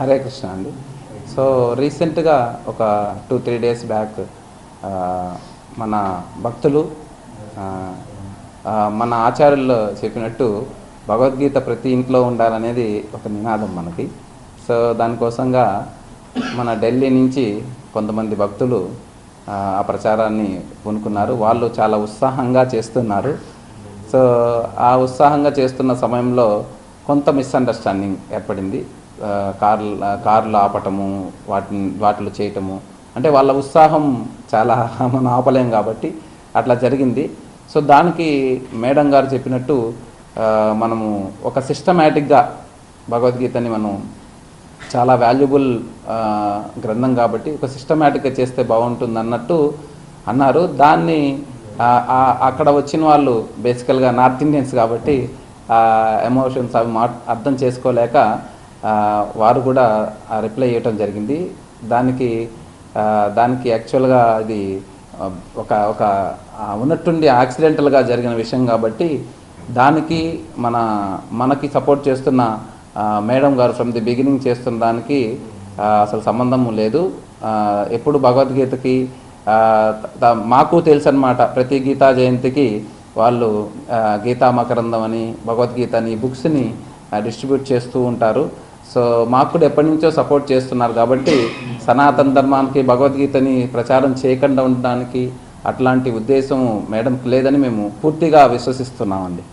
హరే కృష్ణ అండి. సో రీసెంట్గా ఒక టూ త్రీ డేస్ బ్యాక్ మన భక్తులు మన ఆచార్యుల్లో చెప్పినట్టు భగవద్గీత ప్రతి ఇంట్లో ఉండాలనేది ఒక నినాదం మనకి. సో దానికోసంగా మన ఢిల్లీ నుంచి కొంతమంది భక్తులు ఆ, ప్రచారాన్ని పూనుకున్నారు. వాళ్ళు చాలా ఉత్సాహంగా చేస్తున్నారు. సో ఆ ఉత్సాహంగా చేస్తున్న సమయంలో కొంత మిస్అండర్స్టాండింగ్ ఏర్పడింది. కార్లు కార్లు ఆపటము వాటిని వాటిలో చేయటము. అంటే వాళ్ళ ఉత్సాహం చాలా మనం ఆపలేం కాబట్టి అట్లా జరిగింది. సో దానికి మేడం గారు చెప్పినట్టు మనము ఒక సిస్టమేటిక్గా భగవద్గీతని మనం చాలా వాల్యుబుల్ గ్రంథం కాబట్టి ఒక సిస్టమేటిక్గా చేస్తే బాగుంటుంది అన్నట్టు అన్నారు. దాన్ని అక్కడ వచ్చిన వాళ్ళు బేసికల్గా నార్త్ ఇండియన్స్ కాబట్టి ఎమోషన్స్ అవి మా అర్థం చేసుకోలేక వారు కూడా రిప్లై ఇవ్వటం జరిగింది. దానికి దానికి యాక్చువల్గా అది ఒక ఒక ఉన్నట్టుండి యాక్సిడెంటల్గా జరిగిన విషయం కాబట్టి దానికి మన మనకి సపోర్ట్ చేస్తున్న మేడం గారు ఫ్రమ్ ది బిగినింగ్ చేస్తున్న దానికి అసలు సంబంధం లేదు. ఎప్పుడు భగవద్గీతకి మాకు తెలుసు అనమాట ప్రతి గీతా జయంతికి వాళ్ళు గీతా మకరందం అని భగవద్గీత అని బుక్స్ని డిస్ట్రిబ్యూట్ చేస్తూ ఉంటారు. సో మాకు కూడా ఎప్పటి నుంచో సపోర్ట్ చేస్తున్నారు కాబట్టి సనాతన ధర్మానికి భగవద్గీతని ప్రచారం చేయకుండా ఉండడానికి అట్లాంటి ఉద్దేశం మేడంకి లేదని మేము పూర్తిగా విశ్వసిస్తున్నామండి.